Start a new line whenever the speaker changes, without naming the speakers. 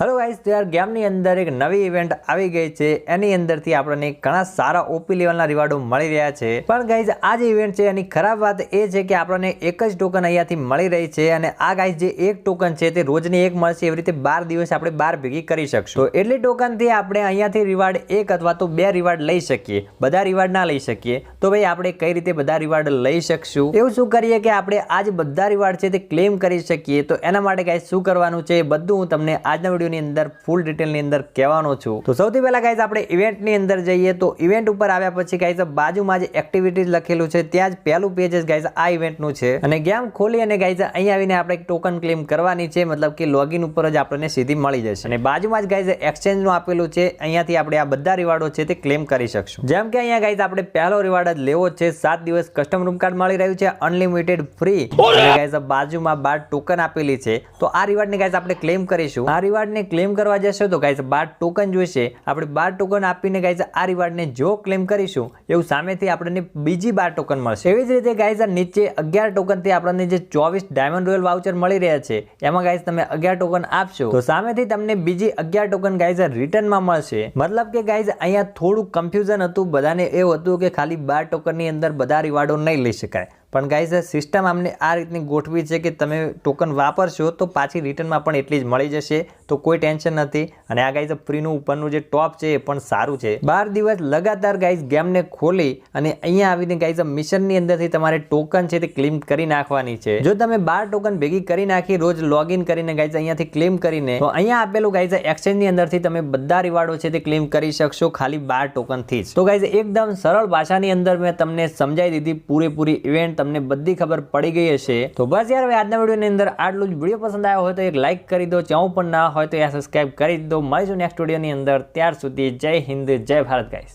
Hello guys તો યાર ગેમની અંદર એક નવી ઇવેન્ટ આવી ગઈ છે. એની અંદરથી આપણને ઘણા સારા ઓપી લેવલના રિવાર્ડો મળી રહ્યા છે. પણ ગાઈઝ આ જે ઇવેન્ટ છે, એની ખરાબ વાત એ છે કે આપણને એક જ ટોકન અહીંયાથી મળી રહી છે અને આ ગાઈઝ જે એક ટોકન છે, તે રોજની એક મળશે એવી રીતે બાર દિવસ આપણે બાર ભેગી કરી શકશું. તો એટલે ટોકનથી આપણે અહીંયાથી રિવાર્ડ એક અથવા તો બે રિવાર્ડ લઈ શકીએ. બધા રિવાર્ડ ના લઈ શકીએ. તો ભાઈ, આપણે કઈ રીતે બધા રિવાર્ડ લઈ શકશું? એવું શું કરીએ કે આપણે આ જે બધા રિવાર્ડ છે તે ક્લેમ કરી શકીએ. તો એના માટે ગાઈઝ શું કરવાનું છે બધું હું તમને આજના વિડીયોની અંદર ફૂલ ડિટેલની અંદર કહેવાનો છું. તો સૌથી પહેલા ગાઈઝ આપણે ઇવેન્ટની અંદર જઈએ. તો ઇવેન્ટ ઉપર આવ્યા પછી ગાઈઝ બાજુમાં જે એક્ટિવિટીઝ લખેલું છે, ત્યાં જ પહેલું પેજ ગાઈઝ આ ઇવેન્ટનું છે. અને ગેમ ખોલી અને ગાઈઝ અહીં આવીને આપણે ટોકન ક્લેમ કરવાની છે. મતલબ કે લોગિન ઉપર જ આપણને સીધી મળી જશે. અને બાજુમાં જ ગાઈઝ એક્સચેન્જનું આપેલું છે. અહીંયાથી આપણે આ બધા રિવાર્ડો છે તે ક્લેમ કરી શકશું. જેમ કે અહીંયા ગાઈઝ આપણે પહેલો રિવાર્ડ જ લેવો છે. સાત દિવસ કસ્ટમ રૂમ કાર્ડ મળી રહ્યું છે. અનલિમિટેડ ફ્રી અને ગાઈઝ બાજુમાં બાર ટોકન આપેલી છે. તો આ રિવાર્ડને ગાઈઝ આપણે ક્લેમ કરીશું. આ રિવાર્ડને ક્લેમ કરવા જશો તો ગાઈઝ બાર ટોકન જોઈશે. આપણે બાર ટોકન આપીને ગાઈઝ આ રિવાર્ડને જો ક્લેમ કરીશું, એવું સામેથી આપણને બીજી બાર ટોકન મળશે. એવી જ રીતે ગાઈઝ આ નીચે અગિયાર ટોકનથી આપણને જે ચોવીસ ડાયમંડ રોયલ વાઉચર મળી રહ્યા છે, એમાં ગાઈઝ તમે અગિયાર ટોકન આપશો. તો સામેથી તમને બીજી અગિયાર ટોકન ગાઈઝ રિટર્નમાં મળશે. મતલબ કે ગાઈઝ અહીંયા થોડું કન્ફ્યુઝન હતું, બધાને એવું હતું કે ખાલી બાર ટોકનની અંદર બધા રિવાર્ડો નહીં લઈ શકાય. પણ ગાઈઝ સિસ્ટમ આમને આ રીતની ગોઠવી છે કે તમે ટોકન વાપરશો તો પાછી રિટર્નમાં પણ એટલી જ મળી જશે, તો કોઈ ટેન્શન નથી. અને આ ગાઈઝ ફ્રીનું ઉપરનું જે ટોપ છે એ પણ સારું છે. બાર દિવસ લગાતાર ગાઈઝ ગેમને ખોલી અને અહીંયા આવીને ગાઈઝ મિશનની અંદરથી તમારે ટોકન છે તે ક્લેમ કરી નાખવાની છે. જો તમે બાર ટોકન ભેગી કરી નાખી, રોજ લોગિન કરીને ગાઈઝ અહીંયાથી ક્લેમ કરીને, તો અહીંયા આપેલું ગાઈઝ એક્સચેન્જની અંદરથી તમે બધા રિવાર્ડો છે તે ક્લેમ કરી શકશો ખાલી બાર ટોકનથી જ. તો ગાઈઝ એકદમ સરળ ભાષાની અંદર મેં તમને સમજાવી દીધી પૂરેપૂરી ઇવેન્ટ તમને બધી ખબર પડી ગઈ હશે. તો બસ યાર, હવે આજના વિડીયોની અંદર આટલું જ. વીડિયો પસંદ આવ્યો હોય તો એક લાઇક કરી દો. ચાવું પણ ના હોય તો યાર સબસ્ક્રાઇબ કરી દો. મળીશું નેક્સ્ટ વિડીયોની અંદર. ત્યાર સુધી જય હિન્દ, જય ભારત ગાઈસ